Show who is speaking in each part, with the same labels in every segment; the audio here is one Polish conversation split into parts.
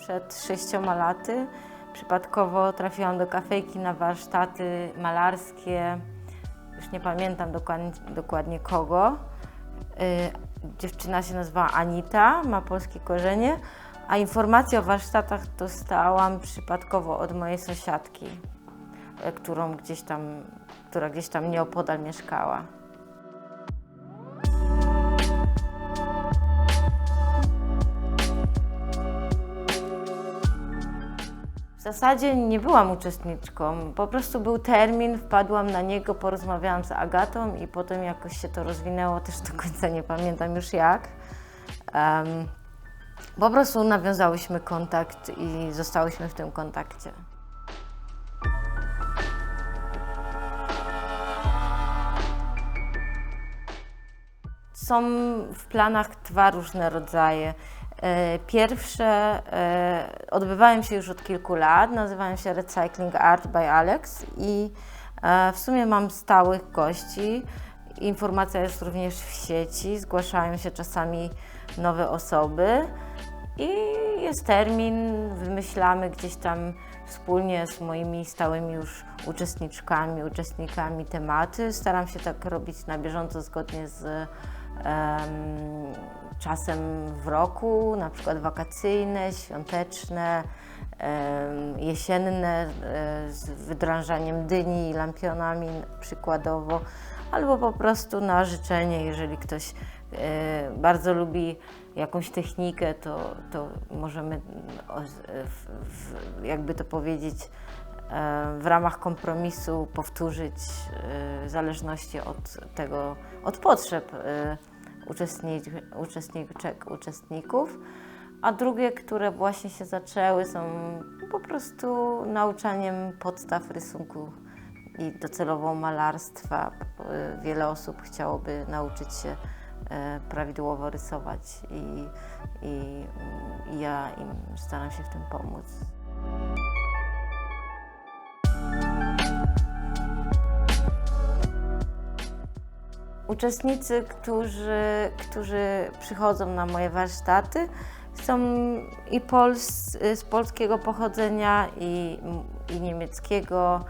Speaker 1: Przed sześcioma laty przypadkowo trafiłam do kafejki na warsztaty malarskie. Już nie pamiętam dokładnie, dokładnie kogo. Y, Dziewczyna się nazywa Anita, ma polskie korzenie, a informację o warsztatach dostałam przypadkowo od mojej sąsiadki, y, którą gdzieś tam, która gdzieś tam nieopodal mieszkała. W zasadzie nie byłam uczestniczką. Po prostu był termin, wpadłam na niego, porozmawiałam z Agatą i potem jakoś się to rozwinęło, też do końca nie pamiętam już jak. Em, po prostu nawiązałyśmy kontakt i zostałyśmy w tym kontakcie. Są w planach dwa różne rodzaje. E, Pierwsze e, odbywają się już od kilku lat, nazywają się Recycling Art by Alex i e, w sumie mam stałych gości. Informacja jest również w sieci, zgłaszają się czasami nowe osoby i jest termin, wymyślamy gdzieś tam wspólnie z moimi stałymi już uczestniczkami, uczestnikami tematy. Staram się tak robić na bieżąco zgodnie z czasem w roku, na przykład wakacyjne, świąteczne, jesienne, e, z wydrążaniem dyni i lampionami przykładowo, albo po prostu na życzenie, jeżeli ktoś e, bardzo lubi jakąś technikę, to, to możemy, jakby to powiedzieć, w ramach kompromisu powtórzyć e, w zależności od tego, od potrzeb uczestnic, uczestniczek, uczestników. A drugie, które właśnie się zaczęły, są po prostu nauczaniem podstaw rysunku i docelowo malarstwa. E, Wiele osób chciałoby nauczyć się prawidłowo rysować i, i, i ja im staram się w tym pomóc. Uczestnicy, którzy, którzy przychodzą na moje warsztaty, są i pols, z polskiego pochodzenia, i, i niemieckiego.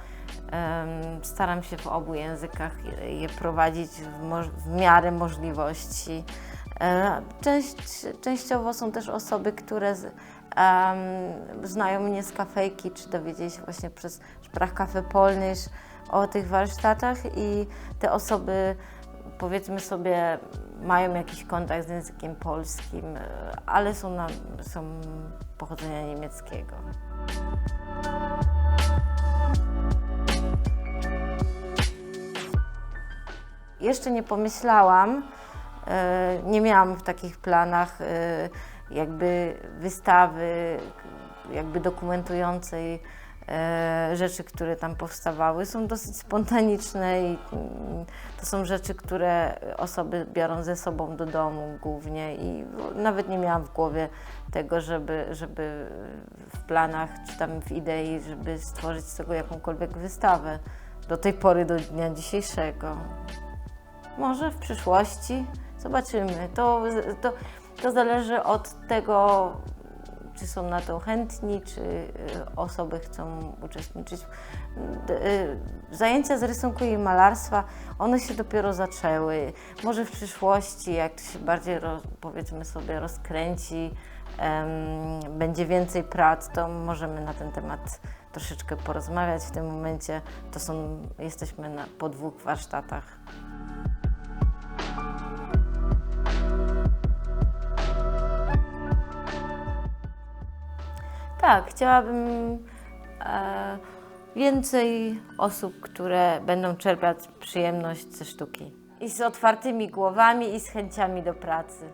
Speaker 1: Em, Staram się w obu językach je, prowadzić w, w miarę możliwości. E, Część, częściowo są też osoby, które z, em, znają mnie z kafejki, czy dowiedzieli się właśnie przez Sprachkafe Polnisch o tych warsztatach i te osoby powiedzmy sobie, mają jakiś kontakt z językiem polskim, e, ale są, na, są pochodzenia niemieckiego. Jeszcze nie pomyślałam, e, nie miałam w takich planach e, jakby wystawy, jakby dokumentującej rzeczy, które tam powstawały. Są dosyć spontaniczne i mm, to są rzeczy, które osoby biorą ze sobą do domu głównie i nawet nie miałam w głowie tego, żeby, żeby w planach czy tam w idei, żeby stworzyć z tego jakąkolwiek wystawę do tej pory, do dnia dzisiejszego. Może w przyszłości. Zobaczymy. To, to, to zależy od tego, czy są na to chętni, czy y, osoby chcą uczestniczyć. Y, Zajęcia z rysunku i malarstwa, one się dopiero zaczęły. Może w przyszłości, jak to się bardziej, powiedzmy sobie, rozkręci, będzie więcej prac, to możemy na ten temat troszeczkę porozmawiać. W tym momencie to są, jesteśmy na, po dwóch warsztatach. Tak, chciałabym e, więcej osób, które będą czerpać przyjemność ze sztuki. I z otwartymi głowami, i z chęciami do pracy.